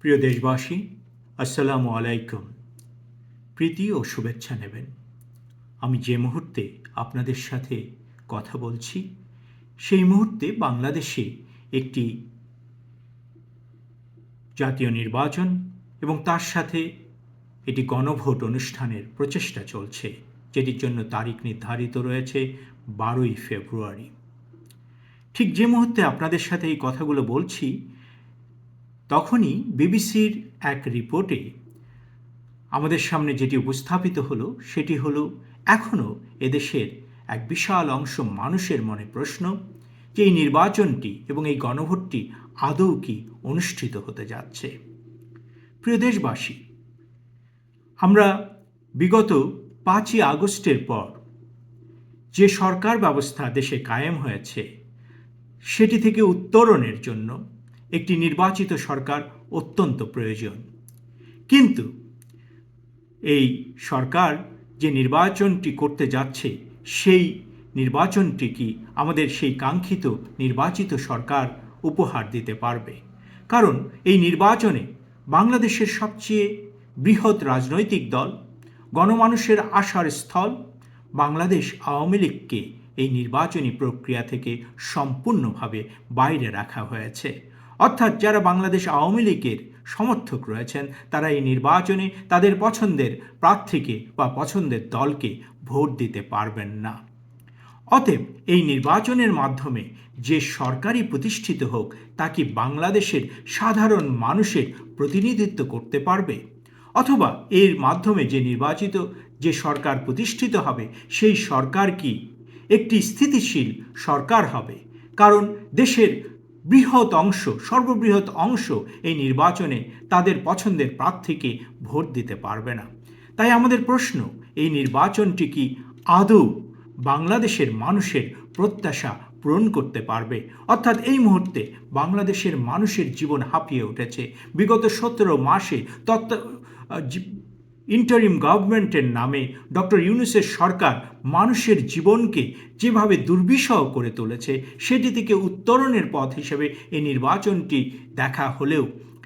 প্রিয় দেশবাসী, আসসালামু আলাইকুম। প্রীতি ও শুভেচ্ছা নেবেন। আমি যে মুহূর্তে আপনাদের সাথে কথা বলছি, সেই মুহূর্তে বাংলাদেশে একটি জাতীয় নির্বাচন এবং তার সাথে এটি গণভোট অনুষ্ঠানের প্রচেষ্টা চলছে, যেটির জন্য তারিখ নির্ধারিত রয়েছে বারোই ফেব্রুয়ারি। ঠিক যে মুহূর্তে আপনাদের সাথে এই কথাগুলো বলছি তখনই বিবিসির এক রিপোর্টে আমাদের সামনে যেটি উপস্থাপিত হলো, সেটি হলো এখনও এদেশের এক বিশাল অংশ মানুষের মনে প্রশ্ন যে এই নির্বাচনটি এবং এই গণভোটটি আদৌ কি অনুষ্ঠিত হতে যাচ্ছে। প্রিয় দেশবাসী, আমরা বিগত পাঁচই আগস্টের পর যে সরকার ব্যবস্থা দেশে কায়েম হয়েছে, সেটি থেকে উত্তরণের জন্য একটি নির্বাচিত সরকার অত্যন্ত প্রয়োজন। কিন্তু এই সরকার যে নির্বাচনটি করতে যাচ্ছে, সেই নির্বাচনটি কি আমাদের সেই কাঙ্ক্ষিত নির্বাচিত সরকার উপহার দিতে পারবে? কারণ এই নির্বাচনে বাংলাদেশের সবচেয়ে বৃহৎ রাজনৈতিক দল, গণমানুষের আশার স্থল, বাংলাদেশ আওয়ামী লীগকে এই নির্বাচনী প্রক্রিয়া থেকে সম্পূর্ণভাবে বাইরে রাখা হয়েছে। অর্থাৎ যারা বাংলাদেশ আওয়ামী লীগের সমর্থক রয়েছেন, তারা এই নির্বাচনে তাদের পছন্দের প্রার্থীকে বা পছন্দের দলকে ভোট দিতে পারবেন না। অতএব এই নির্বাচনের মাধ্যমে যে সরকারি প্রতিষ্ঠিত হোক, তা কি বাংলাদেশের সাধারণ মানুষের প্রতিনিধিত্ব করতে পারবে? অথবা এর মাধ্যমে যে নির্বাচিত, যে সরকার প্রতিষ্ঠিত হবে, সেই সরকার কি একটি স্থিতিশীল সরকার হবে? কারণ দেশের বৃহৎ অংশ, সর্ববৃহৎ অংশ এই নির্বাচনে তাদের পছন্দের প্রার্থীকে ভোট দিতে পারবে না। তাই আমাদের প্রশ্ন, এই নির্বাচনটি কি আদৌ বাংলাদেশের মানুষের প্রত্যাশা পূরণ করতে পারবে? অর্থাৎ এই মুহূর্তে বাংলাদেশের মানুষের জীবন হাঁপিয়ে উঠেছে। বিগত সতেরো মাসে তত্ত্ব ইন্টারিম গভর্নমেন্টের নামে ডক্টর ইউনুসের সরকার মানুষের জীবনকে যেভাবে দুর্বিষহ করে তুলেছে, সেটি থেকে উত্তরণের পথ হিসেবে এই নির্বাচনটি দেখা হলেও,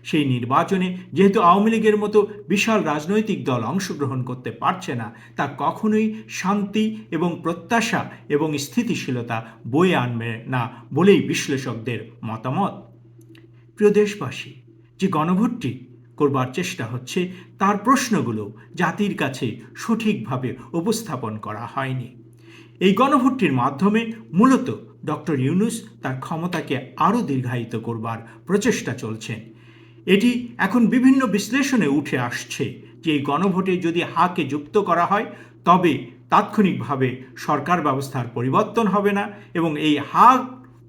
সেই নির্বাচনে যেহেতু আওয়ামী লীগের মতো বিশাল রাজনৈতিক দল অংশগ্রহণ করতে পারছে না, তা কখনোই শান্তি এবং প্রত্যাশা এবং স্থিতিশীলতা বয়ে আনবে না বলেই বিশ্লেষকদের মতামত। প্রিয় দেশবাসী, যে গণভোটটি করবার চেষ্টা হচ্ছে, তার প্রশ্নগুলো জাতির কাছে সঠিকভাবে উপস্থাপন করা হয়নি। এই গণভোটটির মাধ্যমে মূলত ডক্টর ইউনুস তার ক্ষমতাকে আরও দীর্ঘায়িত করবার প্রচেষ্টা চলছেন এটি এখন বিভিন্ন বিশ্লেষণে উঠে আসছে যে এই গণভোটে যদি হাকে যুক্ত করা হয়, তবে তাৎক্ষণিকভাবে সরকার ব্যবস্থার পরিবর্তন হবে না এবং এই হাক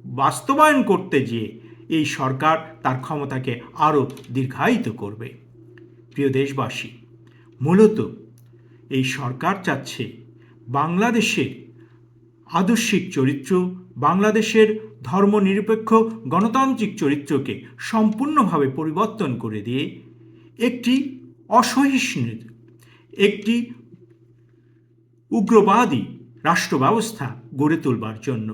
বাস্তবায়ন করতে গিয়ে এই সরকার তার ক্ষমতাকে আরও দীর্ঘায়িত করবে। প্রিয় দেশবাসী, মূলত এই সরকার চাচ্ছে বাংলাদেশের আদর্শিক চরিত্র, বাংলাদেশের ধর্মনিরপেক্ষ গণতান্ত্রিক চরিত্রকে সম্পূর্ণভাবে পরিবর্তন করে দিয়ে একটি অসহিষ্ণু, একটি উগ্রবাদী রাষ্ট্র ব্যবস্থা গড়ে তোলবার জন্য,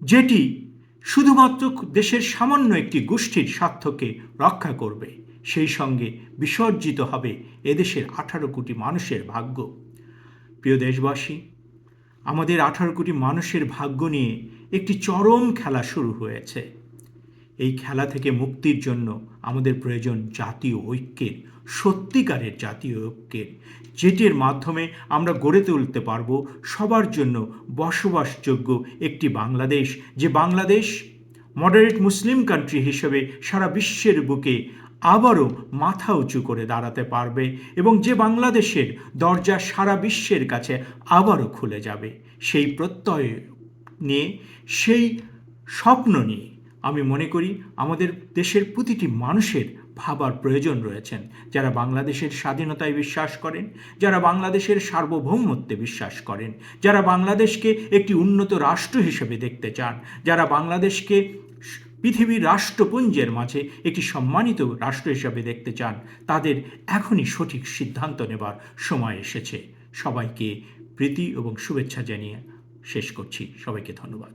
যেটি শুধুমাত্র দেশের সামান্য একটি গোষ্ঠীর স্বার্থকে রক্ষা করবে, সেই সঙ্গে বিসর্জিত হবে এদেশের আঠারো কোটি মানুষের ভাগ্য। প্রিয় দেশবাসী, আমাদের আঠারো কোটি মানুষের ভাগ্য নিয়ে একটি চরম খেলা শুরু হয়েছে। এই খেলা থেকে মুক্তির জন্য আমাদের প্রয়োজন জাতীয় ঐক্যের, সত্যিকারের জাতীয় ঐক্যের, যেটির মাধ্যমে আমরা গড়ে তুলতে পারব সবার জন্য বসবাসযোগ্য একটি বাংলাদেশ, যে বাংলাদেশ মডারেট মুসলিম কান্ট্রি হিসেবে সারা বিশ্বের বুকে আবারও মাথা উঁচু করে দাঁড়াতে পারবে এবং যে বাংলাদেশের দরজা সারা বিশ্বের কাছে আবারও খুলে যাবে। সেই প্রত্যয় নিয়ে, সেই স্বপ্ন নিয়ে আমি মনে করি আমাদের দেশের প্রতিটি মানুষের ভাবার প্রয়োজন রয়েছেন। যারা বাংলাদেশের স্বাধীনতায় বিশ্বাস করেন, যারা বাংলাদেশের সার্বভৌমত্বে বিশ্বাস করেন, যারা বাংলাদেশকে একটি উন্নত রাষ্ট্র হিসেবে দেখতে চান, যারা বাংলাদেশকে পৃথিবীর রাষ্ট্রপুঞ্জের মাঝে একটি সম্মানিত রাষ্ট্র হিসাবে দেখতে চান, তাদের এখনই সঠিক সিদ্ধান্ত নেবার সময় এসেছে। সবাইকে প্রীতি এবং শুভেচ্ছা জানিয়ে শেষ করছি। সবাইকে ধন্যবাদ।